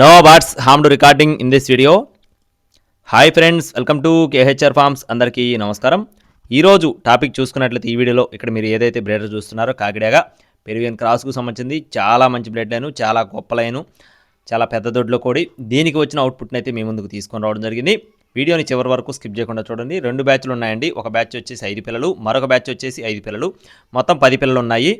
No harm to recording in this video hi friends welcome to KHR farms అందరికీ నమస్కారం. ఈరోజు topic చూసుకున్నట్లయితే ఈ వీడియోలో ఇక్కడ మీరు ఏదైతే బ్లేడర్ చూస్తున్నారో కాకిడాగా పెరువియన్ క్రాస్కు సంబంధించింది చాలా మంచి బ్లడ్ లైను చాలా గొప్ప లైను చాలా పెద్ద దొడ్లో కూడి దీనికి వచ్చిన అవుట్పుట్ని అయితే మీ ముందుకు తీసుకొని రావడం జరిగింది. వీడియోని చివరి వరకు స్కిప్ చేయకుండా చూడండి. రెండు బ్యాచ్లు ఉన్నాయండి. ఒక బ్యాచ్ వచ్చేసి ఐదు పిల్లలు మరొక బ్యాచ్ వచ్చేసి ఐదు పిల్లలు. మొత్తం పది పిల్లలు ఉన్నాయి.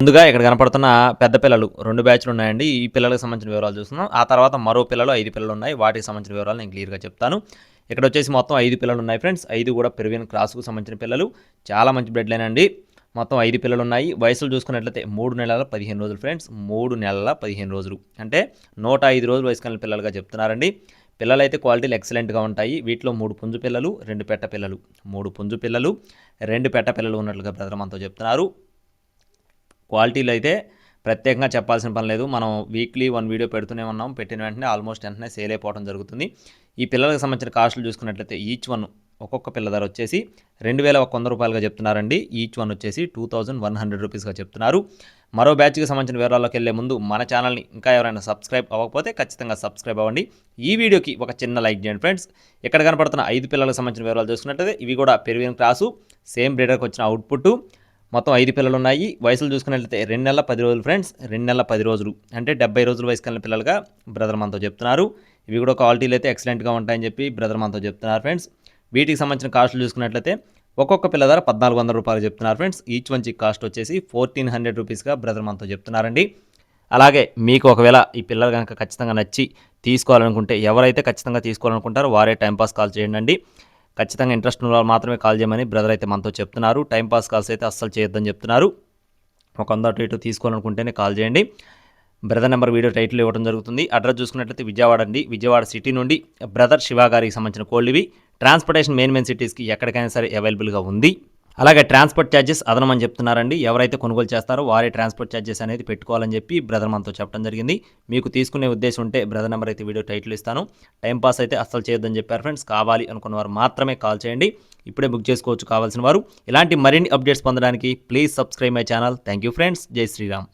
ముందుగా ఇక్కడ కనపడుతున్న పెద్ద పిల్లలు రెండు బ్యాచ్లు ఉన్నాయండి. ఈ పిల్లలకు సంబంధించిన వివరాలు చూస్తున్నాం. ఆ తర్వాత మరో పిల్లలు ఐదు పిల్లలు ఉన్నాయి. వాటికి సంబంధించిన వివరాలు నేను క్లియర్గా చెప్తాను. ఇక్కడ వచ్చేసి మొత్తం ఐదు పిల్లలు ఉన్నాయి ఫ్రెండ్స్. ఐదు కూడా పెరువియన్ క్రాస్కు సంబంధించిన పిల్లలు. చాలా మంచి బ్లడ్ లైన్ అండి. మొత్తం ఐదు పిల్లలు ఉన్నాయి. వయసులు చూసుకున్నట్లయితే మూడు నెలల పదిహేను రోజులు ఫ్రెండ్స్. మూడు నెలల పదిహేను రోజులు. అంటే నూట ఐదు రోజులు వయసు కలిగిన పిల్లలుగా చెప్తున్నారండి. పిల్లలు అయితే క్వాలిటీలు ఎక్సలెంట్గా ఉంటాయి. వీటిలో మూడు పుంజు పిల్లలు రెండు పెట్ట పిల్లలు. మూడు పుంజు పిల్లలు రెండు పెట్ట పిల్లలు ఉన్నట్లుగా బ్రదర్ మనతో చెప్తున్నారు. క్వాలిటీలు అయితే ప్రత్యేకంగా చెప్పాల్సిన పని లేదు. మనం వీక్లీ వన్ వీడియో పెడుతూనే ఉన్నాం. పెట్టిన వెంటనే ఆల్మోస్ట్ వెంటనే సేల్ అయిపోవడం జరుగుతుంది. ఈ పిల్లలకు సంబంధించిన కాస్టులు చూసుకున్నట్లయితే ఈచ్ వన్ ఒక్కొక్క పిల్ల ధర వచ్చేసి రెండు వేల ఒక వంద రూపాయలుగా చెప్తున్నారండి. ఈచ్ వన్ వచ్చేసి టూ థౌజండ్ వన్ హండ్రెడ్ రూపీస్గా చెప్తున్నారు. మరో బ్యాచ్కి సంబంధించిన వివరాల్లోకి వెళ్ళే ముందు మన ఛానల్ని ఇంకా ఎవరైనా సబ్స్క్రైబ్ అవ్వకపోతే ఖచ్చితంగా సబ్స్క్రైబ్ అవ్వండి. ఈ వీడియోకి ఒక చిన్న లైక్ చేయండి ఫ్రెండ్స్ ఇక్కడ కనపడుతున్న ఐదు పిల్లలకు సంబంధించిన వివరాలు చూసుకున్నట్లయితే ఇవి కూడా పెరిగిన క్లాసు సేమ్ బ్రీడర్కి వచ్చిన అవుట్పుట్ మొత్తం ఐదు పిల్లలు ఉన్నాయి వయసులు చూసుకున్నట్లయితే రెండు నెలల పది రోజులు ఫ్రెండ్స్ రెండు నెలల పది రోజులు. అంటే డెబ్బై రోజుల వయసు కలిగిన పిల్లలుగా బ్రదర్ మనతో చెప్తున్నారు. ఇవి కూడా క్వాలిటీలు అయితే ఎక్సలెంట్గా ఉంటాయని చెప్పి బ్రదర్ మనతో చెప్తున్నారు ఫ్రెండ్స్. వీటికి సంబంధించిన కాస్టులు చూసుకున్నట్లయితే ఒక్కొక్క పిల్ల ధర పద్నాలుగు వందల రూపాయలు చెప్తున్నారు ఫ్రెండ్స్. ఈచ్ వన్ కాస్ట్ వచ్చేసి ఫోర్టీన్ హండ్రెడ్ రూపీస్గా బ్రదర్ మనతో చెప్తున్నారండి. అలాగే మీకు ఒకవేళ ఈ పిల్లలు కనుక ఖచ్చితంగా నచ్చి తీసుకోవాలనుకుంటే ఎవరైతే ఖచ్చితంగా తీసుకోవాలనుకుంటారో వారే టైంపాస్ కాల్ చేయండి. ఖచ్చితంగా ఇంట్రెస్ట్ ఉన్న వాళ్ళు మాత్రమే కాల్ చేయమని బ్రదర్ అయితే మనతో చెప్తున్నారు. టైంపాస్ కాల్స్ అయితే అస్సలు చేయొద్దని చెప్తున్నారు. ఒక వంద అటు ఇటు తీసుకోవాలనుకుంటేనే కాల్ చేయండి. బ్రదర్ నెంబర్ వీడియో టైటిల్ ఇవ్వడం జరుగుతుంది. అడ్రస్ చూసుకున్నట్లయితే విజయవాడ అండి. విజయవాడ సిటీ నుండి బ్రదర్ శివ గారికి సంబంధించిన కోళ్ళు ఇవి. ట్రాన్స్పోర్టేషన్ మెయిన్ మెయిన్ సిటీస్కి ఎక్కడికైనా సరే అవైలబుల్గా ఉంది. అలాగే ట్రాన్స్పోర్ట్ ఛార్జెస్ అదనమని చెప్తున్నారండి. ఎవరైతే కొనుగోలు చేస్తారో వారే ట్రాన్స్పోర్ట్ ఛార్జెస్ అనేది పెట్టుకోవాలని చెప్పి బ్రదర్ మనతో చెప్పడం జరిగింది. మీకు తీసుకునే ఉద్దేశం ఉంటే బ్రదర్ నెంబర్ అయితే వీడియో టైటిల్ ఇస్తాను. టైంపాస్ అయితే అస్సలు చేయొద్దని చెప్పారు ఫ్రెండ్స్. కావాలి అనుకున్న వారు మాత్రమే కాల్ చేయండి. ఇప్పుడే బుక్ చేసుకోవచ్చు కావాల్సిన వారు. ఇలాంటి మరిన్ని అప్డేట్స్ పొందడానికి please subscribe my channel. Thank you friends. జై శ్రీరామ్.